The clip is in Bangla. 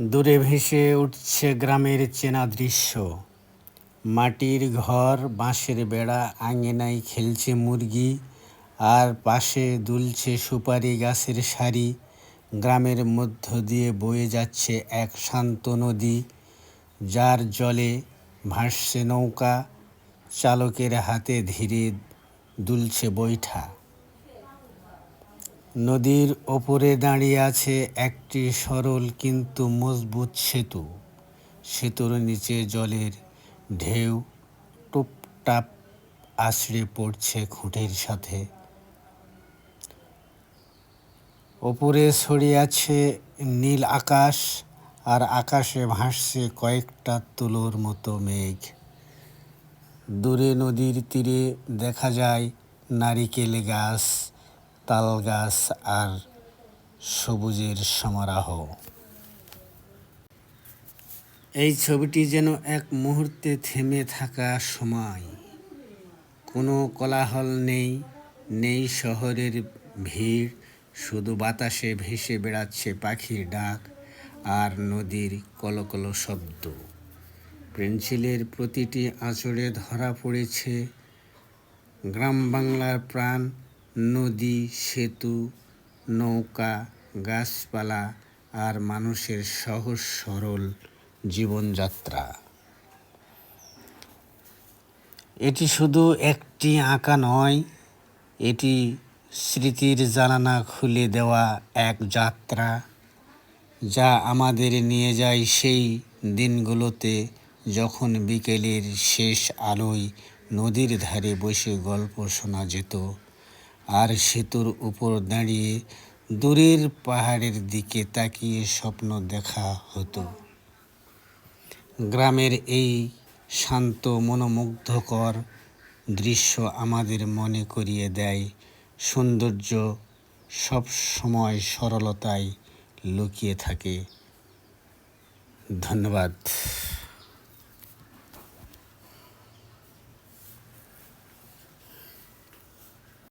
দূরে ভেসে উঠছে গ্রামের চেনা দৃশ্য। মাটির ঘর, বাঁশের বেড়া, আঙিনায় খেলছে মুরগি, আর পাশে দুলছে সুপারি গাছের সারি। গ্রামের মধ্য দিয়ে বয়ে যাচ্ছে এক শান্ত নদী, যার জলে ভাসছে নৌকা। চালকের হাতে ধীরে দুলছে বৈঠা। নদীর ওপরে দাঁড়িয়ে আছে একটি সরল কিন্তু মজবুত সেতু। সেতুর নিচে জলের ঢেউ টুপটাপ আছড়ে পড়ছে খুঁটির সাথে। ওপরে ছড়িয়ে আছে নীল আকাশ আর আকাশে ভাসছে কয়েকটা তুলোর মতো মেঘ। দূরে নদীর তীরে দেখা যায় নারিকেল গাছ তাল গাছ আর সবুজের সমারাহ। এই ছবিটি যেন এক মুহূর্তে থেমে থাকা সময়। কোনো কোলাহল নেই নেই শহরের ভিড়, শুধু বাতাসে ভেসে বেড়াচ্ছে পাখির ডাক আর নদীর কলকল শব্দ। পেন্সিলের প্রতিটি আঁচড়ে ধরা পড়েছে গ্রাম বাংলার প্রাণ নদী, সেতু, নৌকা, গাছপালা আর মানুষের সহজ সরল জীবনযাত্রা। এটি শুধু একটি আঁকা নয়, এটি স্মৃতির জানানা খুলে দেওয়া এক যাত্রা, যা আমাদের নিয়ে যায় সেই দিনগুলোতে যখন বিকেলের শেষ আলোয় নদীর ধারে বসে গল্প শোনা যেত। আর সেতুর উপর দাঁড়িয়ে দূরের পাহাড়ের দিকে তাকিয়ে স্বপ্ন দেখা হতো। গ্রামের এই শান্ত, মনোমুগ্ধকর দৃশ্য আমাদের মনে করিয়ে দেয় সৌন্দর্য সব সময় সরলতায় লুকিয়ে থাকে। ধন্যবাদ।